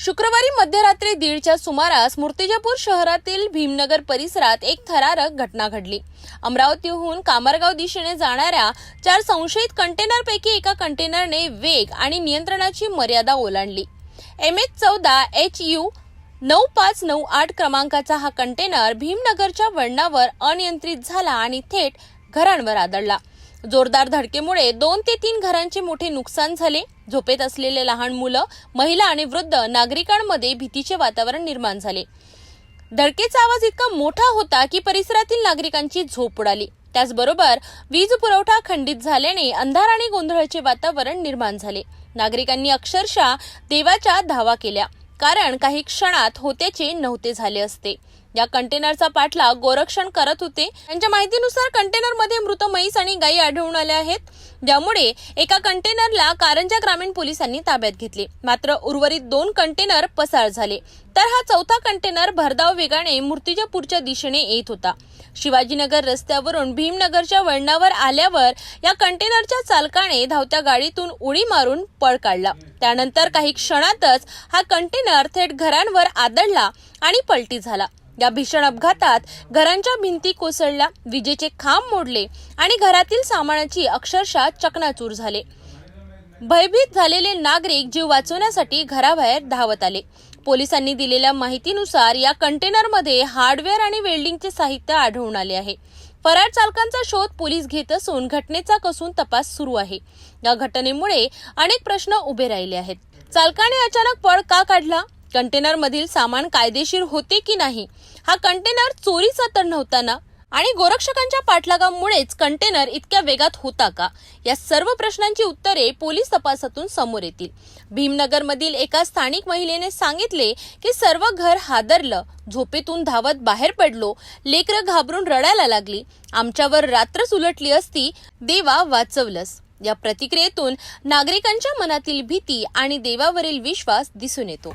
शुक्रवारी मध्यरात्री दीडच्या सुमारास मूर्तिजापूर शहरातील भीमनगर परिसरात एक थरारक घटना घडली. अमरावतीहून कामरगाव दिशेने जाणाऱ्या चार संशयित कंटेनरपैकी एका कंटेनरने वेग आणि नियंत्रणाची मर्यादा ओलांडली. एम एच चौदा एच यू नऊ पाच नऊ आठ क्रमांकाचा हा कंटेनर भीमनगरच्या वळणावर अनियंत्रित झाला आणि थेट घरांवर आदळला. जोरदार धडकेमुळे दोन ते तीन घरांचे मोठे नुकसान झाले. झोपेत असलेले लहान मुलं महिला आणि वृद्ध नागरिकांमध्ये भीतीचे वातावरण निर्माण झाले. धडकेचा आवाज इतका मोठा होता की परिसरातील नागरिकांची झोप उडाली. त्याचबरोबर वीज पुरवठा खंडित झाल्याने अंधार आणि गोंधळाचे वातावरण निर्माण झाले. नागरिकांनी अक्षरशः देवाच्या धावा केल्या कारण काही क्षणात होत्याचे नव्हते झाले असते. या कंटेनरचा पाठलाग गोरक्षण करत होते. त्यांच्या माहितीनुसार कंटेनरमध्ये मृत म्हैस आणि गायी आढळून आल्या आहेत. ज्यामुळे एका कंटेनरला कारंजा ग्रामीण पोलिसांनी ताब्यात घेतले. मात्र उर्वरित दोन कंटेनर पसार झाले. तर हा चौथा कंटेनर भरधाव वेगाने मूर्तिजापूरच्या दिशेने येत होता. शिवाजीनगर रस्त्यावरून भीमनगरच्या वळणावर आल्यावर या कंटेनरच्या चालकाने धावत्या गाडीतून उडी मारून पळ काढला. त्यानंतर काही क्षणातच हा कंटेनर थेट घरांवर आदळला आणि पलटी झाला. या भीषण अपघातात घरांच्या भिंती कोसळल्या विजेचे खांब मोडले आणि घरातील सामानाची अक्षरशः चकनाचूर झाले. भयभीत झालेले नागरिक जीव वाचवण्यासाठी घराबाहेर धावत आले. पोलिसांनी दिलेल्या माहितीनुसार या कंटेनरमध्ये हार्डवेअर आणि वेल्डिंगचे साहित्य आढळून आले आहे. फरार चालकांचा शोध पोलीस घेत असून घटनेचा कसून तपास सुरू आहे. या घटनेमुळे अनेक प्रश्न उभे राहिले आहेत. चालकाने अचानक पळ का काढला? कंटेनरमधील सामान कायदेशीर होते की नाही हा कंटेनर चोरीचा तर नव्हता ना आणि गोरक्षकांच्या पाठलागामुळेच कंटेनर इतक्या वेगात होता का? या सर्व प्रश्नांची उत्तरे पोलीस तपासातून समोर येतील. भीमनगरमधील एका स्थानिक महिलेने सांगितले की सर्व घर हादरलं. झोपेतून धावत बाहेर पडलो. लेकरं घाबरून रडायला लागली. आमच्यावर रात्रच उलटली असती देवा वाचवलंस. या प्रतिक्रियेतून नागरिकांच्या मनातील भीती आणि देवावरील विश्वास दिसून येतो.